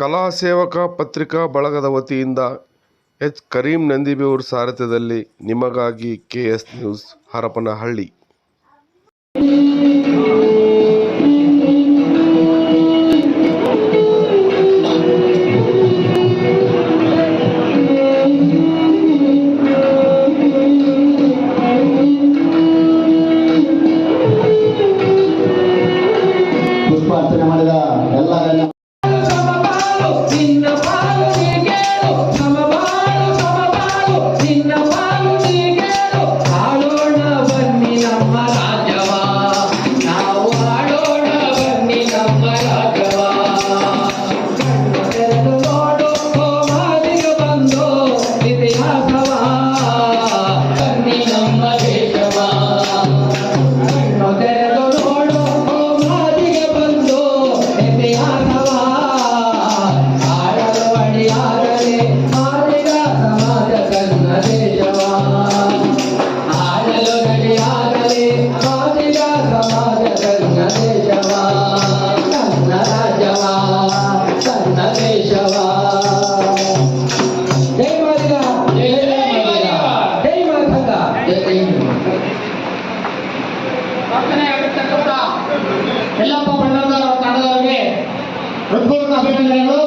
ಕಲಾ ಸೇವಕ ಪತ್ರಿಕಾ ಬಳಗದ ವತಿಯಿಂದ ಎಚ್. ಕರೀಂ ನಂದಿಬೇವೂರ್ ಸಾರಥ್ಯದಲ್ಲಿ ನಿಮಗಾಗಿ ಕೆಎಸ್ ನ್ಯೂಸ್ ಹರಪನಹಳ್ಳಿ. జిల్లా పంప మండల తాడదారులకి హృదయపూర్వక అభినందనలు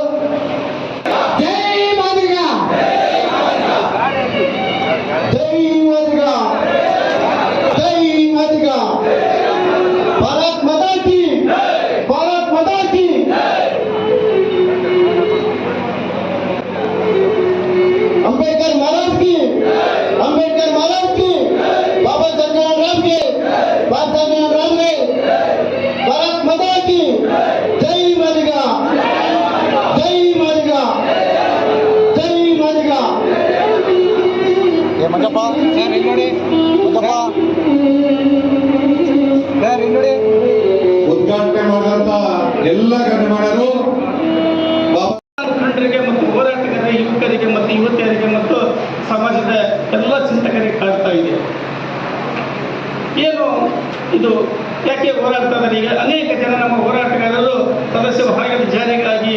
ಯಾಕೆ ಹೋರಾಡ್ತಾ ಇದ್ದಾರೆ? ಈಗ ಅನೇಕ ಜನ ನಮ್ಮ ಹೋರಾಟಗಾರರು ಸದಸ್ಯ ಭಾಗದ ಜಾರಿಗಾಗಿ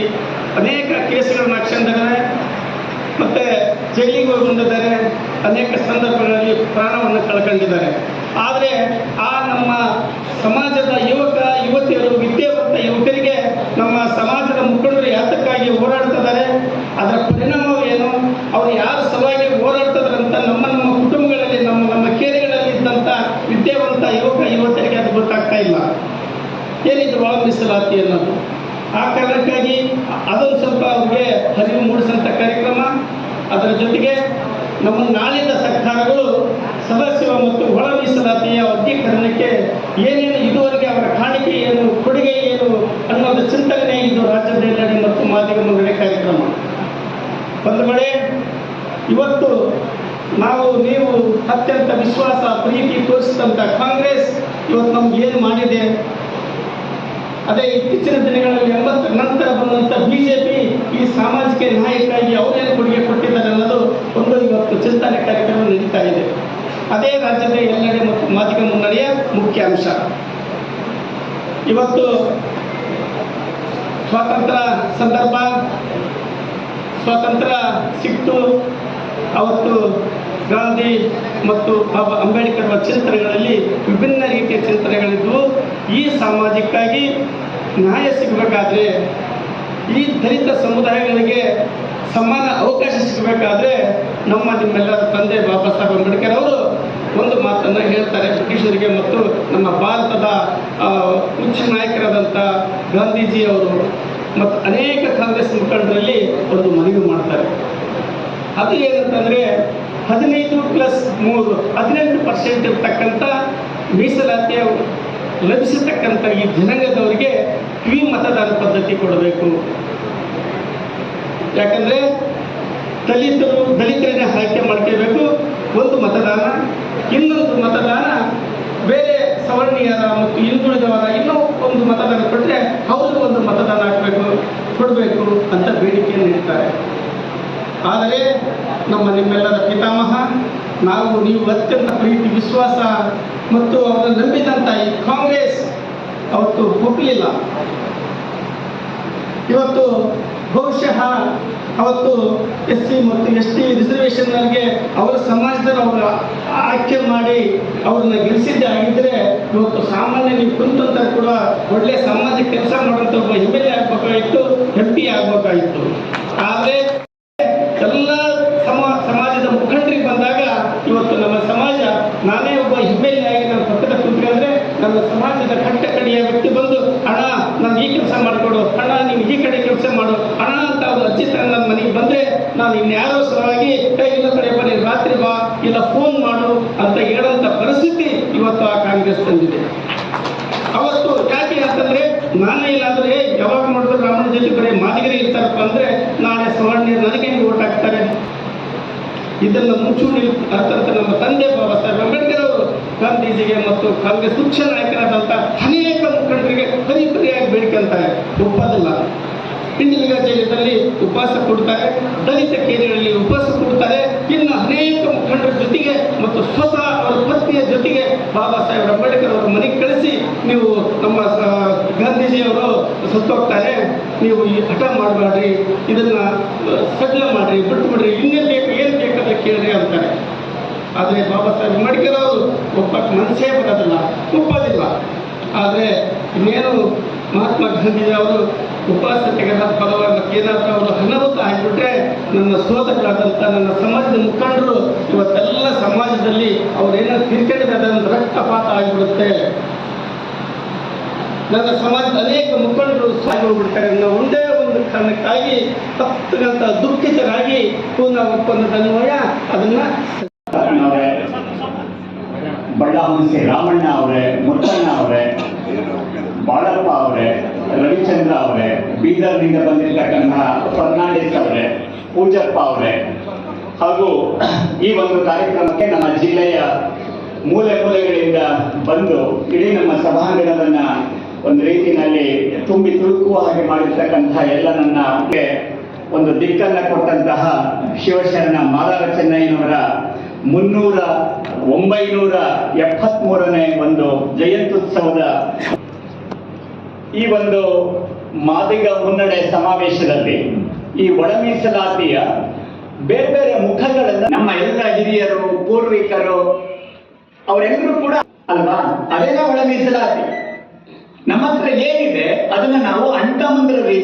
ಅನೇಕ ಕೇಸುಗಳನ್ನು ಹಾಕ್ಕೊಂಡಿದ್ದಾರೆ ಮತ್ತೆ ಜೈಲಿಗೆ ಹೋಗಿ ಬಂದಿದ್ದಾರೆ. ಅನೇಕ ಸಂದರ್ಭಗಳಲ್ಲಿ ಪ್ರಾಣವನ್ನು ಕಳ್ಕೊಂಡಿದ್ದಾರೆ. ಆದರೆ ಆ ನಮ್ಮ ಸಮಾಜದ ಯುವಕ ಯುವತಿಯರು ವಿದ್ಯಾವಂತ ಯುವಕರಿಗೆ ನಮ್ಮ ಸಮಾಜದ ಮುಖಂಡರು ಯಾತಕ್ಕಾಗಿ ಹೋರಾಡ್ತಿದ್ದಾರೆ ಅದರ ಪರಿಣಾಮವೇನು ಅವರು ಯಾರ ಸಲುವಾಗಿ ಹೋರಾಡ್ತಿದ್ದಾರೆ ಅಂತ ನಮ್ಮ ನಮ್ಮ ಕುಟುಂಬಗಳಲ್ಲಿ ನಮ್ಮ ನಮ್ಮ ಕೇರಿಗಳಲ್ಲಿ ಇದ್ದಂಥ ಯುವತಿಯರಿಗೆ ಅದು ಗೊತ್ತಾಗ್ತಾ ಇಲ್ಲ. ಏನಿದ್ರು ಒಳ ಮೀಸಲಾತಿ ಅನ್ನೋದು. ಆ ಕಾರಣಕ್ಕಾಗಿ ಅದೊಂದು ಸ್ವಲ್ಪ ಅವ್ರಿಗೆ ಹರಿವು ಮೂಡಿಸಂಥ ಕಾರ್ಯಕ್ರಮ. ಅದರ ಜೊತೆಗೆ ನಮ್ಮ ನಾಳಿನ ಸರ್ಕಾರಗಳು ಸದಸ್ಯ ಮತ್ತು ಒಳ ಮೀಸಲಾತಿಯ ವರ್ಗೀಕರಣಕ್ಕೆ ಏನೇನು ಇದುವರೆಗೆ ಅವರ ಕಾಣಿಕೆ ಏನು, ಕೊಡುಗೆ ಏನು ಅನ್ನೋದು ಚಿಂತನೆ ಇದು ರಾಜ್ಯದಲ್ಲಿ ಮತ್ತು ಮಾದಿಗ ಕಾರ್ಯಕ್ರಮ. ಒಂದು ಇವತ್ತು ನಾವು ನೀವು ಅತ್ಯಂತ ವಿಶ್ವಾಸ, ಪ್ರೀತಿ ತೋರಿಸಿದಂಥ ಕಾಂಗ್ರೆಸ್ ಇವತ್ತು ನಮ್ಗೆ ಏನು ಮಾಡಿದೆ? ಅದೇ ಇತ್ತೀಚಿನ ದಿನಗಳಲ್ಲಿ ಎಂಬತ್ತರ ನಂತರ ಬಂದಂಥ ಬಿಜೆಪಿ ಈ ಸಾಮಾಜಿಕ ನ್ಯಾಯಕ್ಕಾಗಿ ಅವರೇನು ಕೊಡುಗೆ ಕೊಟ್ಟಿದ್ದಾರೆ ಅನ್ನೋದು ಒಂದು ಇವತ್ತು ಚಿಂತನೆ ಕಾರ್ಯಕ್ರಮ ನಡೀತಾ ಇದೆ. ಅದೇ ರಾಜ್ಯದ ಎಲ್ಲೆಡೆ ಮತ್ತು ಮಾದಿಗ ಮುನ್ನಡೆಯ ಮುಖ್ಯ ಅಂಶ. ಇವತ್ತು ಸ್ವಾತಂತ್ರ್ಯ ಸಂದರ್ಭ, ಸ್ವಾತಂತ್ರ್ಯ ಸಿಕ್ತು. ಅವತ್ತು ಗಾಂಧಿ ಮತ್ತು ಬಾಬಾ ಅಂಬೇಡ್ಕರ್ ನ್ಯಾಯ ಸಿಗಬೇಕಾದ್ರೆ ಈ ದಲಿತ ಸಮುದಾಯಗಳಿಗೆ ಸಮಾನ ಅವಕಾಶ ಸಿಗಬೇಕಾದ್ರೆ, ನಮ್ಮ ನಿಮ್ಮೆಲ್ಲರ ತಂದೆ ಬಾಬಾ ಸಾಹೇಬ್ ಅಂಬೇಡ್ಕರ್ ಅವರು ಒಂದು ಮಾತನ್ನು ಹೇಳ್ತಾರೆ ಬ್ರಿಟಿಷರಿಗೆ ಮತ್ತು ನಮ್ಮ ಭಾರತದ ಉಚ್ಚ ನಾಯಕರಾದಂಥ ಗಾಂಧೀಜಿಯವರು ಮತ್ತು ಅನೇಕ ಕಾಂಗ್ರೆಸ್ ಮುಖಂಡರಲ್ಲಿ ಒಂದು ಮನವಿ ಮಾಡ್ತಾರೆ. ಅದು ಏನಂತಂದರೆ, ಹದಿನೈದು ಪ್ಲಸ್ ಮೂರು, ಹದಿನೆಂಟು ಪರ್ಸೆಂಟ್ ಇರ್ತಕ್ಕಂಥ ಮೀಸಲಾತಿಯ ಲಭಿಸಿರ್ತಕ್ಕಂಥ ಈ ಜನಾಂಗದವರಿಗೆ ಕಿವಿ ಮತದಾನ ಪದ್ಧತಿ ಕೊಡಬೇಕು. ಯಾಕಂದರೆ ದಲಿತರು ದಲಿತರನ್ನೇ ಆಯ್ಕೆ ಮಾಡ್ಕೋಬೇಕು ಒಂದು ಮತದಾನ, ಇನ್ನೊಂದು ಮತದಾನ ಬೇರೆ ಸವರ್ಣೀಯರ ಮತ್ತು ಹಿಂದುಳಿದವರ ಇನ್ನೂ ಒಂದು ಮತದಾನ ಕೊಟ್ಟರೆ ಅವರು ಒಂದು ಮತದಾನ ಹಾಕಬೇಕು, ಕೊಡಬೇಕು ಅಂತ ಬೇಡಿಕೆಯನ್ನು ನೀಡ್ತಾರೆ ಆದರೆ ನಮ್ಮ ನಿಮ್ಮೆಲ್ಲರ ಪಿತಾಮಹ ನಾವು ನೀವು ಅತ್ಯಂತ ಪ್ರೀತಿ, ವಿಶ್ವಾಸ ಮತ್ತು ಅವರನ್ನು ನಂಬಿದಂತ ಈ ಕಾಂಗ್ರೆಸ್ ಅವತ್ತು ಒಪ್ಪಲಿಲ್ಲ. ಇವತ್ತು ಬಹುಶಃ ಅವತ್ತು ಎಸ್ ಸಿ ಮತ್ತು ಎಸ್ ಟಿ ರಿಸರ್ವೇಷನ್ಗೆ ಅವರ ಸಮಾಜದಲ್ಲಿ ಅವರ ಆಯ್ಕೆ ಮಾಡಿ ಅವ್ರನ್ನ ಗೆಲ್ಲಿಸಿದ್ದೆ ಆಗಿದ್ರೆ ಇವತ್ತು ಸಾಮಾನ್ಯ ನೀವು ಕುಂತಂತ ಕೂಡ ಒಳ್ಳೆ ಸಮಾಜ ಕೆಲಸ ಮಾಡುವಂಥ ಒಬ್ಬ ಎಂ ಎಲ್ ಎ ಆಗ್ಬೇಕಾಗಿತ್ತು. ಎಂ ಆದರೆ ಎಲ್ಲ ಸಮ ಸಮಾಜದ ಮುಖಂಡರಿಗೆ ಬಂದಾಗ ಇವತ್ತು ನಮ್ಮ ಸಮಾಜ ನಾನೇ ಒಬ್ಬ ಹಿಮ್ಮೆಲೆ ಆಗಿ ನಾನು ಪಕ್ಕದ ಕುಂತ್ಕೊಂಡ್ರೆ ನಮ್ಮ ಸಮಾಜದ ಕಟ್ಟ ಕಡೆಯ ವ್ಯಕ್ತಿ ಬಂದು ಹಣ ನಾನು ಈ ಕೆಲಸ ಮಾಡಿಕೊಡು ಹಣ ನೀವು ಈ ಕಡೆ ಕೆಲಸ ಮಾಡು ಹಣ ಅಂತ ಅವ್ರು ಅಜ್ಜಿ ನನ್ನ ಮನೆಗೆ ಬಂದ್ರೆ ನಾನು ಇನ್ಯಾರೋ ಸಲುವಾಗಿ "ಏ, ಇಲ್ಲ ಕಡೆ ಬನ್ನಿ ರಾತ್ರಿ ಬಾ ಇಲ್ಲ ಫೋನ್ ಮಾಡು ಅಂತ ಹೇಳೋಂಥ ಪರಿಸ್ಥಿತಿ ಇವತ್ತು ಆ ಕಾಂಗ್ರೆಸ್ ತಂದಿದೆ. ಇದನ್ನ ಮುಂಚೂಣಿ ಅಂತ ನಮ್ಮ ತಂದೆ ಬಾಬಾ ಸಾಹೇಬ್ ಅಂಬೇಡ್ಕರ್ ಅವರು ಗಾಂಧೀಜಿಗೆ ಮತ್ತು ಕಾಂಗ್ರೆಸ್ ಮುಖ್ಯ ನಾಯಕರಾದಂಥ ಅನೇಕ ಮುಖಂಡರಿಗೆ ಪರಿ ಪರಿಯಾಗಿ ಬೇಡಿಕೊಂತಾರೆ ಒಪ್ಪೋದಿಲ್ಲ. ಪಿಂಡಲಿಂಗ ಜೈಲದಲ್ಲಿ ಉಪವಾಸ ಕೊಡ್ತಾರೆ, ದಲಿತ ಕೇಂದ್ರಗಳಲ್ಲಿ ಉಪವಾಸ ಕೊಡ್ತಾರೆ. ಇನ್ನು ಅನೇಕ ಮುಖಂಡರ ಜೊತೆಗೆ ಮತ್ತು ಸ್ವತಃ ಅವರ ಪತ್ನಿಯ ಜೊತೆಗೆ ಬಾಬಾ ಸಾಹೇಬ್ ಅಂಬೇಡ್ಕರ್ ಅವರ ಮನೆಗೆ ಕಳಿಸಿ ನೀವು ನಮ್ಮ ಗಾಂಧೀಜಿಯವರು ಸತ್ತೋಗ್ತಾರೆ. ನೀವು ಈ ಹಠ ಮಾಡಬೇಡ್ರಿ, ಇದನ್ನ ಸಡ್ಲ ಮಾಡ್ರಿ, ಬಿಟ್ಟು ಬಿಡ್ರಿ ಇನ್ನೇನು ಕೇಳ್ರಿ ಅಂತಾರೆ. ಆದರೆ ಬಾಬಾ ಸಾಹೇಬ್ ಅಂಬೇಡ್ಕರ್ ಅವರು ಒಪ್ಪಕ್ಕೆ ಮನಸ್ಸೇ ಬರೋದಿಲ್ಲ, ಒಪ್ಪೋದಿಲ್ಲ. ಆದರೆ ಇನ್ನೇನು ಮಹಾತ್ಮ ಗಾಂಧೀಜಿ ಅವರು ಉಪವಾಸ ತೆಗೆದ ಫಲವಾಗಿ ಏನಾದರೂ ಅವರು ಅನಾಹುತ ಆಗಿಬಿಟ್ರೆ ನನ್ನ ಸೋದಕರಾದಂಥ ನನ್ನ ಸಮಾಜದ ಮುಖಂಡರು ಇವತ್ತೆಲ್ಲ ಸಮಾಜದಲ್ಲಿ ಅವರೇನೋ ತಿರ್ಕೊಂಡಿದ್ದಾರೆ ಅಂತ ರಕ್ತಪಾತ ಆಗಿಬಿಡುತ್ತೆ. ನನ್ನ ಸಮಾಜದ ಅನೇಕ ಮುಖಂಡರು ಸಾಗಿ ಹೋಗ್ಬಿಡ್ತಾರೆ. ಒಂದೇ ಒಂದು ಕಾರಣಕ್ಕಾಗಿ ತಪ್ಪಂತ ದುಃಖಿತರಾಗಿ ಪೂರ್ಣ ಒಪ್ಪಂದದ ಅನ್ವಯ ಅದನ್ನ ಬಳ್ಳಾಹುಣಸಿ ರಾಮಣ್ಣ ಅವರೇ, ಮುತ್ತಣ್ಣ ಅವರೇ, ಬಾಳಪ್ಪ ಅವರೇ, ರವಿಚಂದ್ರ ಅವರೇ, ಬೀದರ್ನಿಂದ ಬಂದಿರತಕ್ಕಂತಹ ಫರ್ನಾಂಡಿಸ್ ಅವರೇ, ಪೂಜಪ್ಪ ಅವರೇ. ಹಾಗೂ ಈ ಒಂದು ಕಾರ್ಯಕ್ರಮಕ್ಕೆ ನಮ್ಮ ಜಿಲ್ಲೆಯ ಮೂಲೆ ಮೂಲೆಗಳಿಂದ ಬಂದು ಇಡೀ ನಮ್ಮ ಸಭಾಂಗಣವನ್ನ ಒಂದು ರೀತಿಯಲ್ಲಿ ತುಂಬಿ ತುಳುಕುವ ಹಾಗೆ ಮಾಡಿರ್ತಕ್ಕಂತಹ ಎಲ್ಲ ನನ್ನ ಒಂದು ದಿಕ್ಕನ್ನ ಕೊಟ್ಟಂತಹ ಶಿವಶರಣ ಮಾಲಾರ ಚೆನ್ನಯ್ಯನವರ ಮುನ್ನೂರ ಒಂಬೈನೂರ ಎಪ್ಪತ್ಮೂರನೇ ಒಂದು ಜಯಂತ್ಯುತ್ಸವದ ಈ ಒಂದು ಮಾದಿಗ ಮುನ್ನಡೆ ಸಮಾವೇಶದಲ್ಲಿ ಈ ಒಳ ಮೀಸಲಾತಿಯ ಬೇರೆ ಬೇರೆ ಮುಖಗಳನ್ನು ನಮ್ಮ ಎಲ್ಲ ಹಿರಿಯರು, ಪೂರ್ವಿಕರು, ಅವರೆಲ್ಲರೂ ಕೂಡ ಅಲ್ವಾ? ಅದೇನ ಒಳ ಮೀಸಲಾತಿ ನಮ್ಮ ಹತ್ರ ಏನಿದೆ ಅದನ್ನ ನಾವು ಅಂಟಮಂದ್ರ ರೀತಿ